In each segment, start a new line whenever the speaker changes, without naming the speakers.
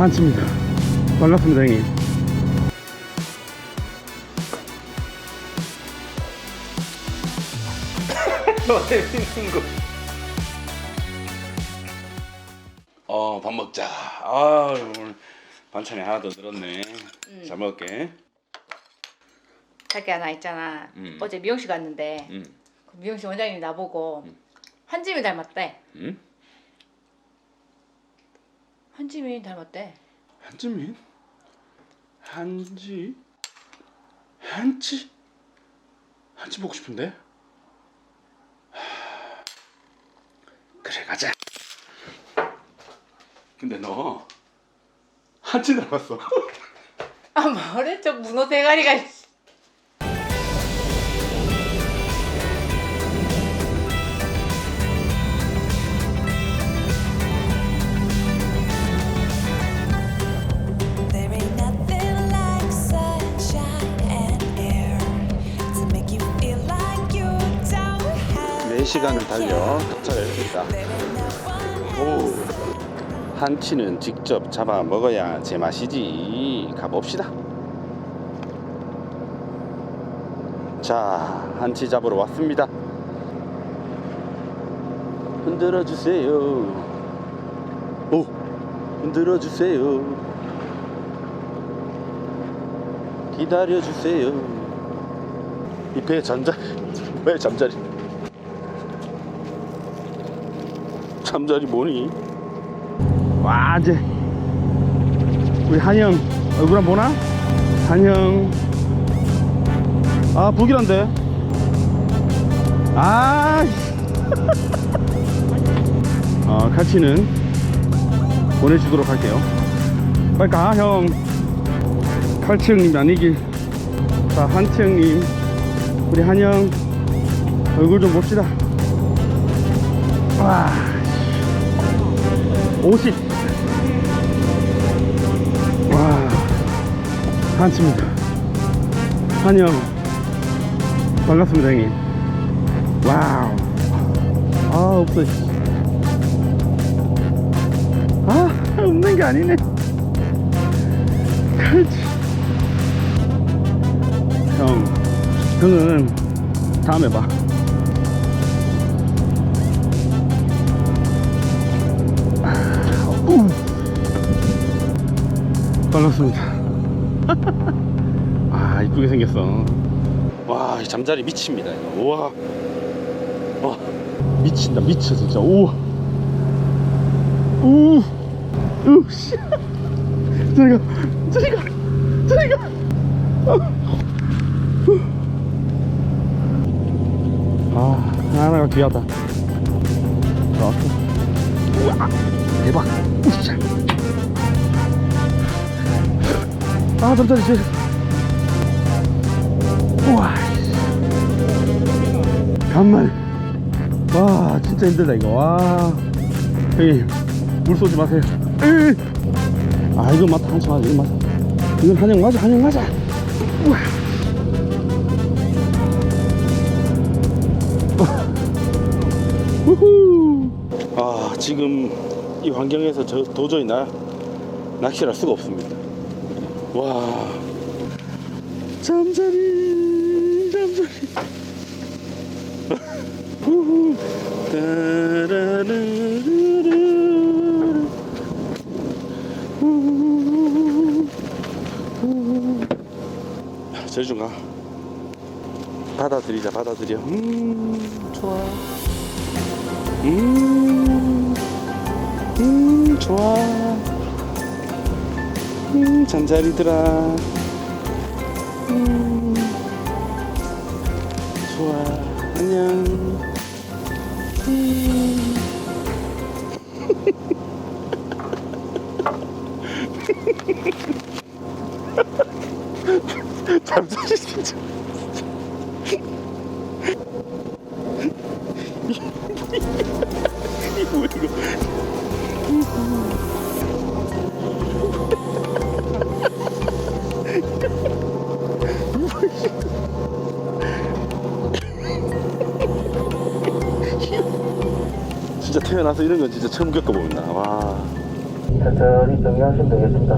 한치입니다. 반갑습니다, 형님. 어, 밥 먹자. 아, 오늘 반찬이 하나 더 늘었네. 잘 먹을게.
자기야 나 있잖아
음.
어제 미용실 갔는데
응.
그 미용실 원장님이 나보고 한지민 닮았대
응?
한지민 닮았대
한지민? 한지? 한치? 한치 보고 싶은데? 하... 그래 가자. 근데 너 한치 닮았어.
아 뭐래 저 문어 대가리가
시간을 달려 도착을
one
오, 한치는 직접 잡아 먹어야 제맛이지. 가봅시다. 자, 한치 잡으러 왔습니다. 흔들어 주세요. 오, 흔들어 주세요. 기다려 주세요. 이 배에 잠자리, 왜 잠자리? 잠자리 뭐니? 와 이제 우리 한영 얼굴 한번 보나? 한영. 아 불길한데. 아 어, 칼치는 보내주도록 할게요. 빨리 가형. 칼치 형님이 아니길 자 한치 형님. 우리 한영 얼굴 좀 봅시다. 와 50. 와, 한치입니다. 한영. 반갑습니다, 형님. 와우. 아, 없어. 씨. 아, 없는 게 아니네. 그렇지. 형, 형은 다음에 봐. 반갑습니다. 아 이쁘게 생겼어. 와이 잠자리 미칩니다. 이거. 우와. 와 미친다 미쳐 진짜. 우와. 우. 우 씨. 저리가 저리가 저리가. 아 하나가 귀하다. 좋았어. 우와. 대박. 우샤. 아, 잠깐만, 이제. 우와. 간만에. 와, 진짜 힘들다, 이거. 와. 형님, 물 쏘지 마세요. 으. 아, 이거 맞다. 한치 맞아, 이거 맞아. 이건 한영 맞아, 한영 맞아. 우와. 우후. 아, 지금 이 환경에서 저 도저히 나 낚시를 할 수가 없습니다. 와. 잠자리, 잠자리. 우후. 따라라르르. 우후. 우후. 저리 좀 가. 받아들이자, 받아들여. 음, 좋아. 음, 음, 좋아. 음, 잠자리들아. 음, 좋아. 안녕. 음. 잠자리 진짜. 진짜 태어나서 이런 건 진짜 처음 겪어봅니다. 와.
천천히 정리하시면 되겠습니다.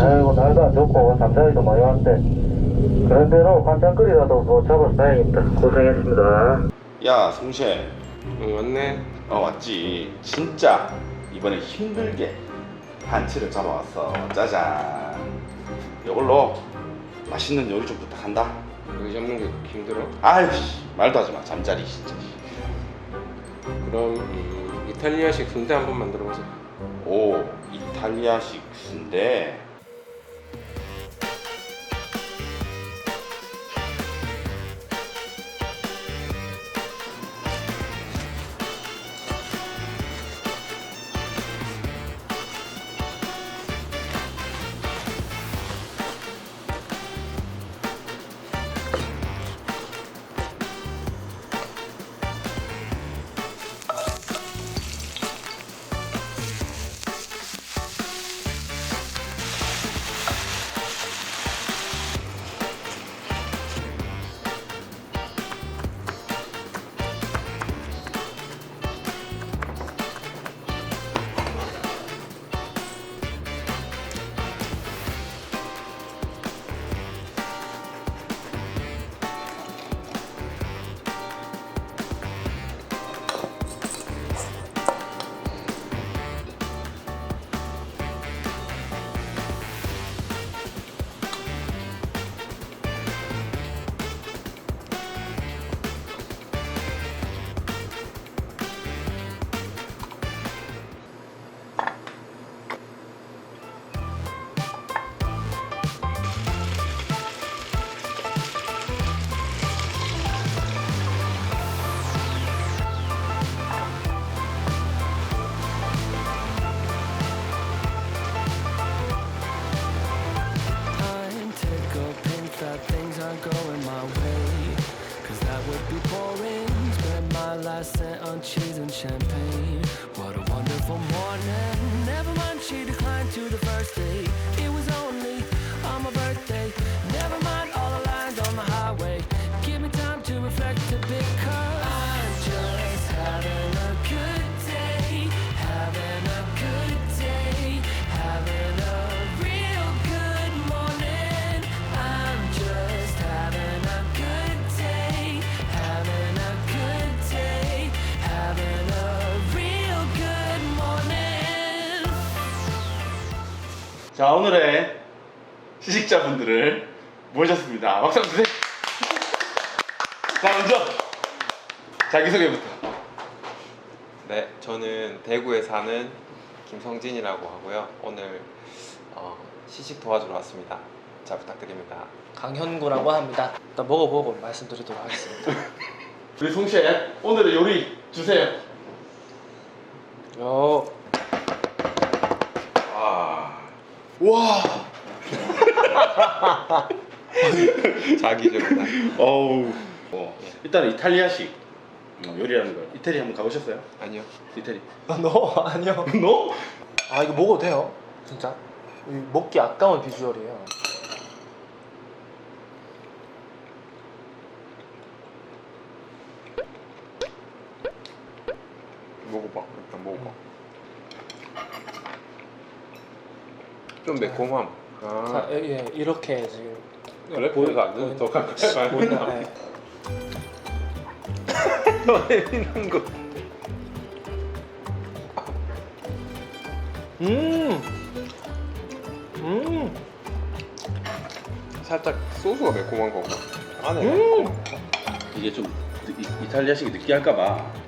아이고 날도 안 좋고 잠자리도 많이 왔는데 그런 대로 반찬거리라도 뭐 잡아서 다행입니다. 고생했습니다.
야 송셰
응 왔네.
어 왔지. 진짜 이번에 힘들게 한치를 잡아왔어. 짜잔. 이걸로 맛있는 요리 좀 부탁한다.
여기 잡는 게 힘들어?
아유 씨, 말도 하지 마. 잠자리 진짜
그럼 음, 이탈리아식 순대 한번 만들어보자
오 이탈리아식 순대 자 오늘의 시식자분들을 모셨습니다. 박수 한번 주세요. 자 먼저 자기소개부터.
네 저는 대구에 사는 김성진이라고 하고요. 오늘 어, 시식 도와주러 왔습니다. 잘 부탁드립니다.
강현구라고 합니다. 일단 먹어보고 말씀드리도록 하겠습니다.
우리 송셰 오늘의 요리 주세요.
요
와.
자기적이다
어우. 어, 일단 이탈리아식 어, 요리라는 걸. 이태리 한번 가보셨어요?
아니요
이태리.
너 아니요.
너?
아 이거 먹어도 돼요? 진짜? 이 먹기 아까운 비주얼이에요.
먹어봐 일단 먹어봐 좀 매콤함 아
자, 예, 예, 이렇게 지금
그래? 보여도 안 되는 더 가까이
보이나? 예.
너희는 거
음, 음,
살짝 소스가 매콤한 거고 안에
음.
이게 좀 이, 이탈리아식이 느끼할까봐 그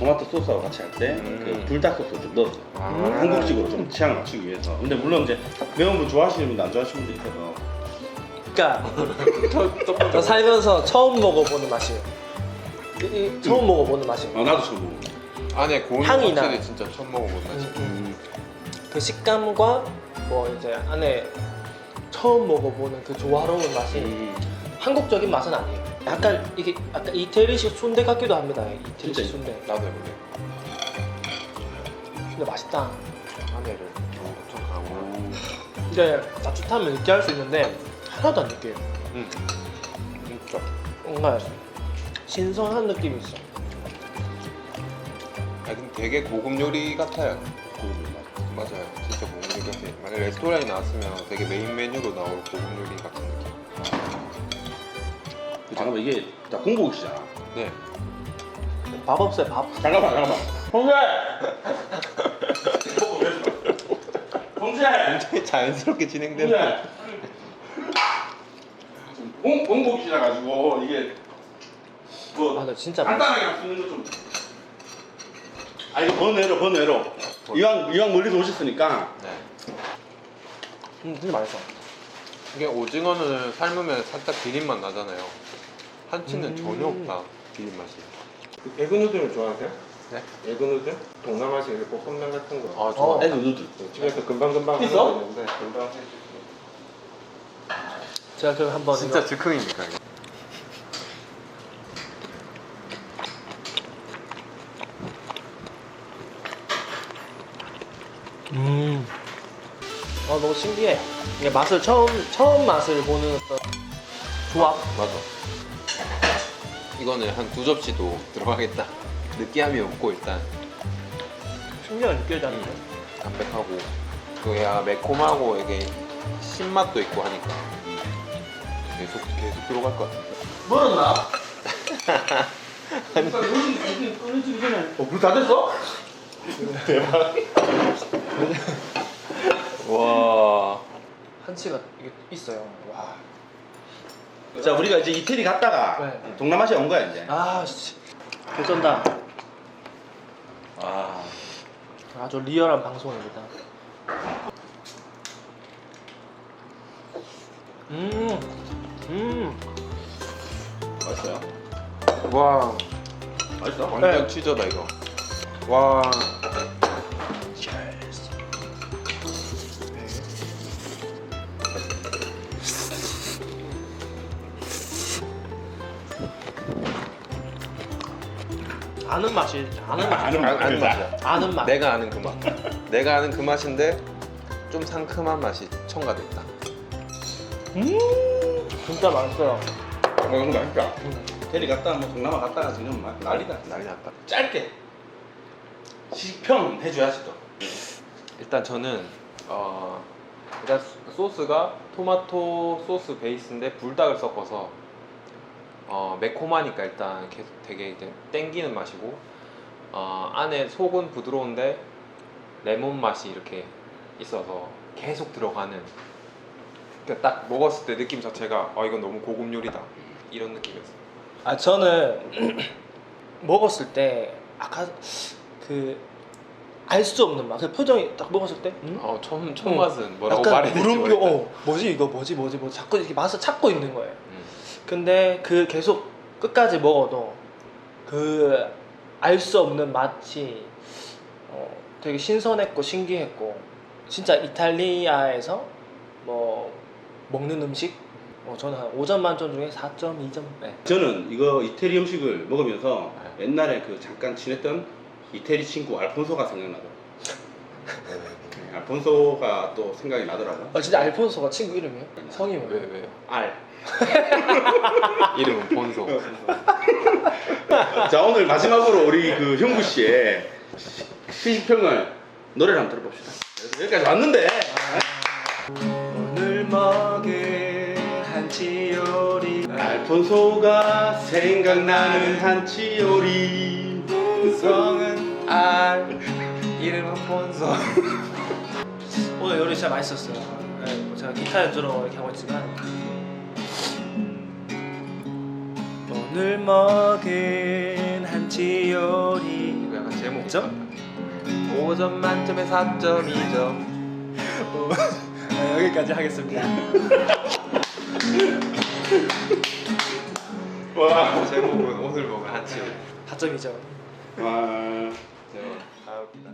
토마토 소스하고 같이 할 때그
음.
불닭 소스 좀 넣었어.
아.
한국식으로 좀 취향을 맞추기 위해서. 근데 물론 이제 매운 분 좋아하시는 분도 안 좋아하시는 분도 있어서.
그러니까 저 살면서 처음 먹어보는 맛이에요. 이, 이 처음 먹어보는 맛이에요.
아 나도 처음 먹어.
안에 고운
향이 나.
확실히 진짜 처음 먹어본 맛이
음, 음. 그 식감과 뭐 이제 안에 처음 먹어보는 그 조화로운 맛이
음.
한국적인 맛은 아니에요. 약간 이게 약간 이태리식 순대 같기도 합니다. 이태리식 순대.
나도 해볼래
근데 맛있다.
안에를 좀 엄청 강하고
근데 따뜻하면 느끼할 수 있는데 하나도 안 느껴요.
음. 진짜
뭔가 신선한 느낌이 있어.
아 근데 되게 고급 요리 같아요
고급 맛.
맞아요. 진짜 고급 요리 같아. 만약 레스토랑에 나왔으면 되게 메인 메뉴로 나올 고급 요리 같은 느낌.
잠깐만 이게 자 공복이시잖아.
네.
밥 없어요 밥.
잠깐만 잠깐만. 홍재. 홍재.
굉장히 자연스럽게 진행되는.
홍재. 공 공복이시라 가지고 이게 뭐
맞아 진짜
간단하게 할 수 있는 거 좀. 아 이거 번외로 번외로. 이왕 이왕 멀리서 오셨으니까
네.
음, 진짜 맛있어.
이게 오징어는 삶으면 살짝 비린맛 나잖아요. 한치는 전혀 없다. 비린 맛이.
에그 누들 좋아하세요?
네?
에그 누들? 동남아식 이렇게 볶음면 같은 거.
아 좋아.
어.
애들 누들.
집에서 금방 금방
있어?
하는 거 있는데 금방 해주세요.
제가 그럼 한번
진짜
이거-
즉흥입니까 이거?
음. 아 너무 신기해. 이게 맛을 처음 처음 맛을 보는 어떤 조합.
맞아. 이거는 한 두 접시도 들어가겠다. 느끼함이 없고 일단
신기하게 느껴지지 않나요?
담백하고 그야 매콤하고 이게 신맛도 있고 하니까 계속 계속 들어갈 것 같은데.
멀었나? 어, 불 다 됐어?
와.
한치가 이게 있어요. 와.
자, 우리가 이제 이태리 갔다가
네.
동남아시아 온 거야, 이제.
아 씨. 개쩐다.
아.
아주 리얼한 방송입니다. 음. 음.
맛있어요?
와.
맛있어?
완전 취저다 이거. 와.
아는 맛이 아는 맛.
아는
아, 아는 맛이야.
아는 맛.
내가 아는 그 맛. 내가 아는 그 맛인데 좀 상큼한 맛이 첨가돼 있다.
음. 진짜 맛있어요.
어, 이거 맛있다. 이태리 갔다가 뭐 동남아 갔다가 지금 막 난리다.
난리 났다.
짧게. 시평 해줘야지 또.
일단 저는 어 일단 소- 소스가 토마토 소스 베이스인데 불닭을 섞어서 어 매콤하니까 일단 계속 되게 이제 땡기는 맛이고 어 안에 속은 부드러운데 레몬 맛이 이렇게 있어서 계속 들어가는 그러니까 딱 먹었을 때 느낌 자체가 어 이건 너무 고급 요리다 이런 느낌이었어요.
아 저는 먹었을 때 아까 그 알 수 없는 맛. 그 표정이 딱 먹었을 때 음?
어 처음 첫
어.
맛은 뭐라고
약간
말해야 될지
물음표. 어 뭐지 이거 뭐지 뭐지 뭐 자꾸 이렇게 맛을 찾고 있는 거예요.
음.
근데 그 계속 끝까지 먹어도 그 알 수 없는 맛이 어, 되게 신선했고 신기했고 진짜 이탈리아에서 뭐 먹는 음식 어, 저는 한 5점 만점 중에 4.2점 네.
저는 이거 이태리 음식을 먹으면서 옛날에 그 잠깐 지냈던 이태리 친구 알폰소가 생각나더라고. 네, 알폰소가 또 생각이 나더라고.
아 진짜 알폰소가 친구 이름이에요? 성이
왜
뭐예요?
왜요?
알.
이름은 본소.
자 오늘 마지막으로 우리 그 형구 씨의 시식평을 노래를 한번 들어봅시다. 여기까지 왔는데
오늘 먹을 한치 요리
알폰소가 생각나는 한치 요리.
성은 알 이름은 본소
오늘 요리 진짜 맛있었어요. 네, 뭐 제가 기타 연주로 이렇게 하고 있지만 오늘 먹은 한치 요리
이거 약간 제목
점?
5점 만점에 4.2점
네, 여기까지 하겠습니다.
와.
제목은 오늘 먹을 한치
4점이죠.
와.
제목 아 웃기다